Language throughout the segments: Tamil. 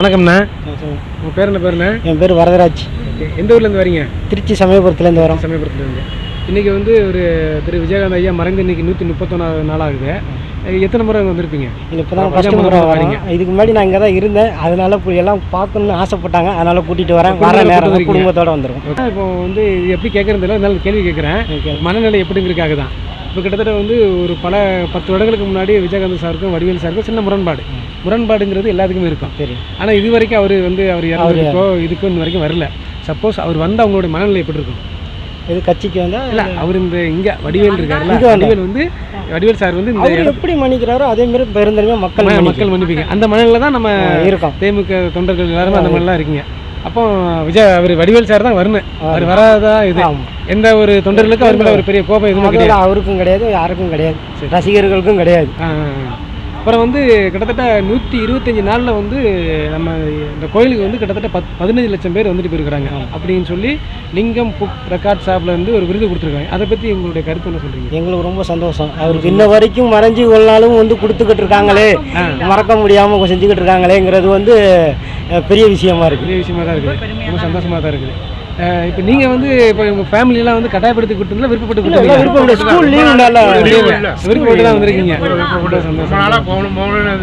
வணக்கம்ண்ணா. உங்கள் பேர் என்ன பேருண்ணா? என் பேர் வரதராஜ். எந்த ஊர்லேருந்து வரீங்க? திருச்சி சமயபுரத்துலேருந்து வரோம். சமயபுரத்துலேருந்து இன்றைக்கி வந்து ஒரு திரு விஜயகாந்த் ஐயா மறைந்து இன்னைக்கு நூற்றி முப்பத்தொன்னாவது நாள் ஆகுது எத்தனை முறை அங்கே வந்திருப்பீங்க? இப்போ தான் ஃபஸ்ட்டு முறை வரீங்க. இதுக்கு முன்னாடி நான் இங்கே தான் இருந்தேன். அதனால எல்லாம் பார்க்கணும்னு ஆசைப்பட்டாங்க. அதனால கூட்டிகிட்டு வரேன். வர குடும்பத்தோட நேரம். குடும்பத்தோடு வந்துருக்கோம் ஓகே. இப்போ வந்து எப்படி கேட்குறது இல்லை அதனால கேள்வி கேட்குறேன். மனநிலை எப்படிங்கிறதுக்காக தான் இப்போ கிட்டத்தட்ட வந்து ஒரு பல பத்து வருடங்களுக்கு முன்னாடி விஜயகாந்த் சாருக்கும் வடிவேல் சாருக்கும் சின்ன முரண்பாடு. முரண்பாடுங்கிறது எல்லாத்துக்குமே இருக்கும். சரி. ஆனால் இது வரைக்கும் அவர் வந்து அவர் இறந்ததுக்கோ இதுக்கோ இன்ன வரைக்கும் வரல. சப்போஸ் அவர் வந்து அவங்களுடைய மனநிலை எப்படி இருக்கும்? இது கட்சிக்கு வந்தால் இல்லை அவர் இந்த இங்கே வடிவேல் இருக்காருல்ல. வடிவேல் வந்து வடிவேல் சார் வந்து இந்த அவர் எப்படி மன்னிக்கிறாரோ அதே மாதிரி பெருந்தன்மையாக மக்கள் மக்கள் மன்னிப்பீங்க. அந்த மனநிலை தான் நம்ம இருக்கோம். தேமுக தொண்டர்கள் எல்லாருமே அந்த மாதிரிலாம் இருக்கீங்க. அப்போ விஜய் அவர் வடிவேல் சார் தான் வரணும் அவர் வராதா இது. எந்த ஒரு தொண்டர்களுக்கும் அவர் மேலே ஒரு பெரிய கோபம் எதுவுமே கிடையாது. அவருக்கும் கிடையாது யாருக்கும் கிடையாது. ரசிகர்களுக்கும் கிடையாது. அப்புறம் வந்து கிட்டத்தட்ட நூற்றி இருபத்தஞ்சி நாளில் வந்து நம்ம இந்த கோயிலுக்கு வந்து கிட்டத்தட்ட பத் பதினஞ்சு லட்சம் பேர் வந்துட்டு போயிருக்கிறாங்க. அப்படின்னு சொல்லி லிங்கம் புக் ரெக்கார்ட் ஷாப்ல இருந்து ஒரு விருது கொடுத்துருக்காங்க. அதை பற்றி உங்களுடைய கருத்து என்ன சொல்கிறீங்க எங்களுக்கு ரொம்ப சந்தோஷம். அவருக்கு இன்ன வரைக்கும் மறைஞ்சு நாளும் வந்து கொடுத்துக்கிட்டு இருக்காங்களே. மறக்க முடியாமல் செஞ்சுக்கிட்டு இருக்காங்களேங்கிறது வந்து பெரிய விஷயமா இருக்கு. பெரிய விஷயமா தான் இருக்குது. ரொம்ப சந்தோஷமாக தான் இருக்குது. இப்போ நீங்கள் வந்து இப்போ உங்கள் ஃபேமிலியெல்லாம் வந்து கட்டாயப்படுத்தி கொடுத்தீங்களா விருப்பப்பட்டு கொடுத்தீங்களா? விருப்பம் ஸ்கூல் லீவு நல்லா விருப்பப்பட்டு தான் வந்திருக்கீங்க. ரொம்ப சந்தோஷம் நாளாக போகணும் போகணும்னு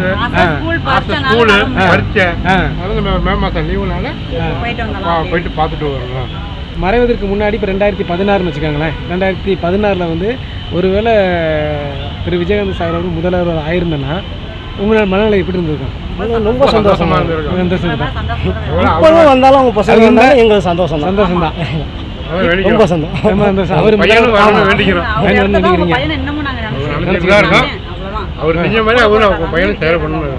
ஸ்கூல் ஸ்கூலு பரீட்சை ஆ. அதனால நம்ம மே மாதம் லீவுனால போயிட்டு பார்த்துட்டு வரணும் மறைவதற்கு முன்னாடி இப்போ ரெண்டாயிரத்தி பதினாறுன்னு வச்சுக்கோங்களேன். ரெண்டாயிரத்தி பதினாறில் வந்து ஒருவேளை திரு விஜயகாந்த் சார் அவர் முதல்வர் ஆயிருந்தேன்னா உங்களோட மனநிலை எப்படி இருந்திருக்கும்? ரொம்ப சந்தோஷமா இருந்திருக்கும். வந்தாலும் அவங்க பசங்க வந்தாலும் எங்களுக்கு சந்தோஷம். சந்தோஷம் தான் ரொம்ப சந்தோஷம் ரொம்ப சந்தோஷம் அவர் அவர் அவர் செஞ்ச மாதிரி அவரும் அவங்க பையனும் சேர பண்ணணும்.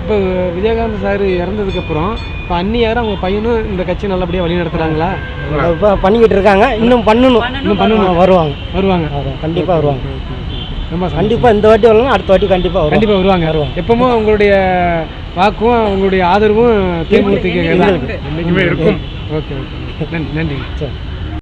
இப்போ விஜயகாந்த் சார் இறந்ததுக்கப்புறம் இப்போ அந்நியாரும் அவங்க பையனும் இந்த கட்சி நல்லபடியாக வழி நடத்துகிறாங்களா இப்போ பண்ணிக்கிட்டு இருக்காங்க. இன்னும் பண்ணணும். இன்னும் பண்ணணும். வருவாங்க. வருவாங்க. வருவாங்க. கண்டிப்பாக வருவாங்க. சந்தோஷம். கண்டிப்பாக இந்த வாட்டி வரலாம் அடுத்த வாட்டி கண்டிப்பாக கண்டிப்பாக வருவாங்க. வருவாங்க. எப்பவும் உங்களுடைய வாக்கும் உங்களுடைய ஆதரவும் தேமுதிக என்றைக்குமே இருக்கும். Okay okay. நன்றி நன்றி. சரி.